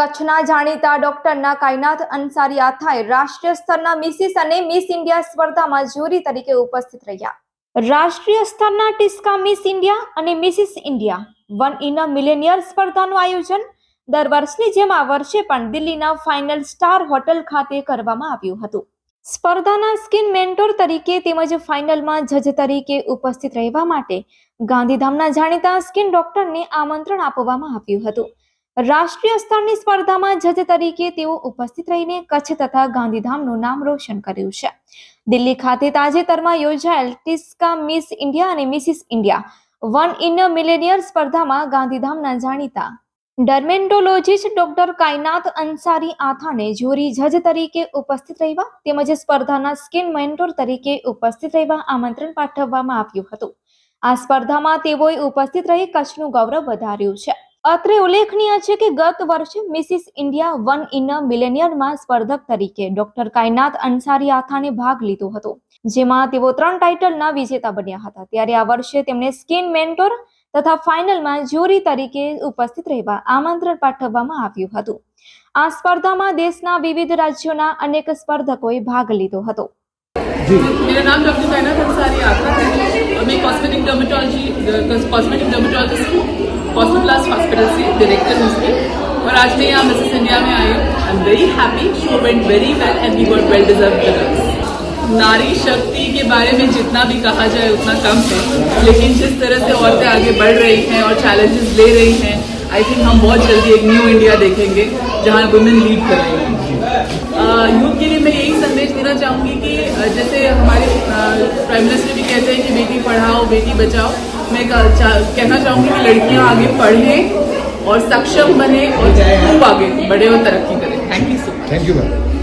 કચ્છના જાણીતા ડોક્ટરના કાયનાથ અંસારી આથાએ રાષ્ટ્રીય સ્તરના મિસિસ અને મિસ ઇન્ડિયા સ્પર્ધામાં જ્યુરી તરીકે ઉપસ્થિત રહ્યા. રાષ્ટ્રીય સ્તરના ટિસ્કા મિસ ઇન્ડિયા અને mrs India, one in a millionaire સ્પર્ધાનું આયોજન દર વર્ષની જેમ આ વર્ષે પણ દિલ્હીના ફાઇનલ સ્ટાર હોટલ ખાતે કરવામાં આવ્યું હતું. સ્પર્ધાના સ્કિન મેન્ટોર તરીકે તેમજ ફાઇનલમાં જજ તરીકે ઉપસ્થિત રહેવા માટે ગાંધીધામના જાણીતા સ્કિન ડોક્ટરને આમંત્રણ આપવામાં આવ્યું હતું. રાષ્ટ્રીય સ્તરની સ્પર્ધામાં જજ તરીકે તેઓ ઉપસ્થિત રહીને કચ્છ તથા ગાંધીધામનું નામ રોશન કર્યું છે. દિલ્હી ખાતે તાજેતરમાં યોજાયેલ ટિસ્કા મિસ ઇન્ડિયા અને Mrs India one in millionaire સ્પર્ધામાં ગાંધીધામના જાણીતા ડર્મેન્ટોલોજીસ્ટ ડોક્ટર કાયનાથ અંસારી આથાને જ્યુરી જજ તરીકે ઉપસ્થિત રહેવા તેમજ સ્પર્ધાના સ્કિન મેન્ટોર તરીકે ઉપસ્થિત રહેવા આમંત્રણ પાઠવવામાં આવ્યું હતું. આ સ્પર્ધામાં તેઓએ ઉપસ્થિત રહી કચ્છનું ગૌરવ વધાર્યું છે. અત્રે ઉલ્લેખનીય છે કે ગત વર્ષે Mrs India one in a મિલેનિયરમાં સ્પર્ધક તરીકે ડોક્ટર કાયનાથ અંસારી આથાને ભાગ લીધો હતો જેમાં તેઓ ત્રણ ટાઇટલના વિજેતા બન્યા હતા ત્યારે આ વર્ષે તેમણે સ્કિન મેન્ટોર તથા ફાઇનલમાં જ્યુરી તરીકે ઉપસ્થિત રહેવા આમંત્રણ પાઠવવામાં આવ્યું હતું આ સ્પર્ધામાં દેશના વિવિધ રાજ્યોના અનેક સ્પર્ધકોએ ભાગ લીધો હતો मेरा नाम डॉक्टर कैनाथ अंसारी आता है और मैं कॉस्मेटिक डर्मेटोलॉजी कॉस्मेटिक डर्मेटोलॉजिस्ट हूँ Cosmoplast hospital से डायरेक्टर हूँ उसके। और आज मैं यहाँ मिसेस इंडिया में आई हूँ। I am very happy show went very well and we got well deserve नारी शक्ति के बारे में जितना भी कहा जाए, उतना कम है। लेकिन जिस तरह से औरतें आगे बढ़ रही हैं और चैलेंजेस ले रही हैं आई थिंक हम बहुत जल्दी एक न्यू इंडिया देखेंगे, जहाँ वुमेन लीड कर रही हैं यूथ के लिए मैं यही संदेश देना चाहूँगी कि जैसे हमारे प्राइम मिनिस्टर भी कहते हैं कि बेटी पढ़ाओ, बेटी बचाओ। मैं कहना चाहूँगी कि लड़कियाँ आगे पढ़ें और सक्षम बने और खूब आगे बढ़े और तरक्की करें thank you so much thank you ma'am